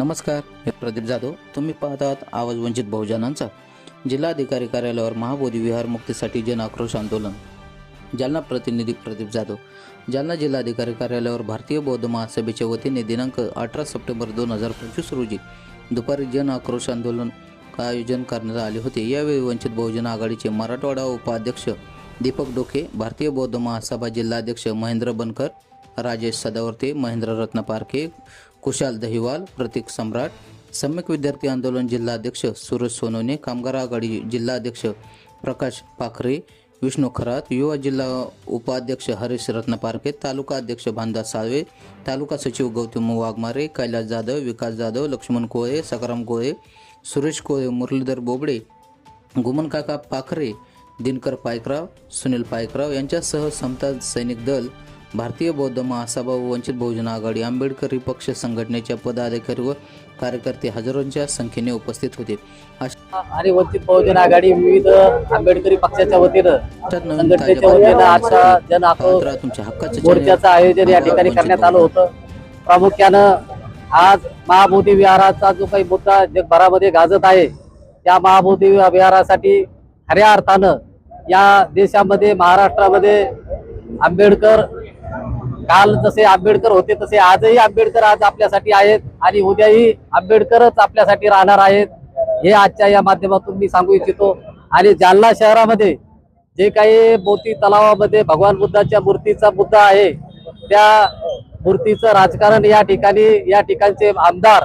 नमस्कार मी प्रदीप जाधव. तुम्ही पाहतात आवाज वंचित बहुजनांचा. जिल्हाधिकारी कार्यालयावर महाबोधी विहार मुक्तीसाठी जन आक्रोश आंदोलन. जालना प्रतिनिधी प्रदीप जाधव. जालना जिल्हाधिकारी कार्यालयावर भारतीय बौद्ध महासभेच्या वतीने दिनांक अठरा सप्टेंबर दोन हजार पंचवीस रोजी दुपारी जन आक्रोश आंदोलन आयोजन करण्यात आले होते. यावेळी वंचित बहुजन आघाडीचे मराठवाडा उपाध्यक्ष दीपक डोके भारतीय बौद्ध महासभा जिल्हाध्यक्ष महेंद्र बनकर राजेश सदावर्ते महेंद्र रत्न पारखे कुशाल दहिवाल प्रतीक सम्राट सम्यक विद्यार्थी आंदोलन जिल्हाध्यक्ष सुरज सोनवणे कामगार आघाडी जिल्हाध्यक्ष प्रकाश पाखरे विष्णू खरात युवा जिल्हा उपाध्यक्ष हरीश रत्न पारखे तालुका अध्यक्ष भानदास साळवे तालुका सचिव गौतम वाघमारे कैलास जाधव विकास जाधव लक्ष्मण कोळे सकाराम कोळे सुरेश कोळे मुरलीधर बोबडे गुमनकाका पाखरे दिनकर पायकराव सुनील पायकराव यांच्यासह समता सैनिक दल भारतीय बौद्ध महासभा व वंचित बहुजन आघाडी आंबेडकरी पक्ष संघटनेच्या पदाधिकारी व कार्यकर्ते हजारोंच्या संख्येने उपस्थित होते. आणि वंचित बहुजन आघाडी विविध आंबेडकरी पक्षाच्या वतीनं संघटनेच्या आजचा जन तुमच्या हक्काचं मोर्चाचं आयोजन या ठिकाणी करण्यात आलं होतं. प्रामुख्यानं आज महाबोधी विहाराचा जो काही मुद्दा जगभरामध्ये गाजत आहे त्या महाबोधी विहारासाठी खऱ्या अर्थानं या देशामध्ये महाराष्ट्रामध्ये आंबेडकर काल जसे आंबेडकर होते तसे आजही आंबेडकर आज आपल्यासाठी आहेत आणि उद्याही आंबेडकरच आपल्यासाठी राहणार आहेत. हे आजच्या या माध्यमातून मी सांगू इच्छितो. आणि जालना शहरामध्ये जे काही मोती तलावामध्ये भगवान बुद्धाच्या मूर्तीचा मुद्दा आहे त्या मूर्तीचं राजकारण या ठिकाणी या ठिकाणचे आमदार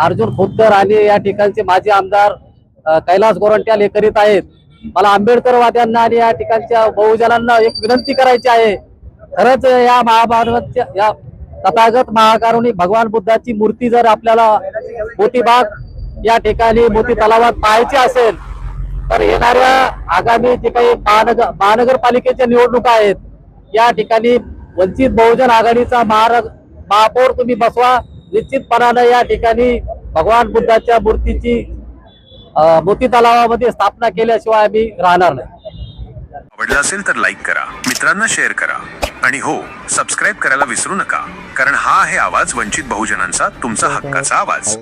अर्जुन खोतकर आणि या ठिकाणचे माजी आमदार कैलास गोरंट्याल हे करीत आहेत. मला आंबेडकरवाद्यांना आणि या ठिकाणच्या बहुजनांना एक विनंती करायची आहे खरंच या महाभारतच्या या तथागत महाकारुणी भगवान बुद्धाची मूर्ती जर आपल्याला मोतीबाग या ठिकाणी मोती तलावात पाहायची असेल तर येणाऱ्या आगामी जे काही महानगर महानगरपालिकेच्या निवडणुका आहेत या ठिकाणी वंचित बहुजन आघाडीचा महार महापौर तुम्ही बसवा. निश्चितपणानं या ठिकाणी भगवान बुद्धाच्या मूर्तीची मोती तलावामध्ये स्थापना केल्याशिवाय आम्ही राहणार नाही. आवडला असेल तर लाईक करा. मित्रांना शेअर करा. आणि हो सबस्क्राईब करायला विसरू नका कारण हा आहे आवाज वंचित बहुजनांचा तुमचा हक्काचा आवाज.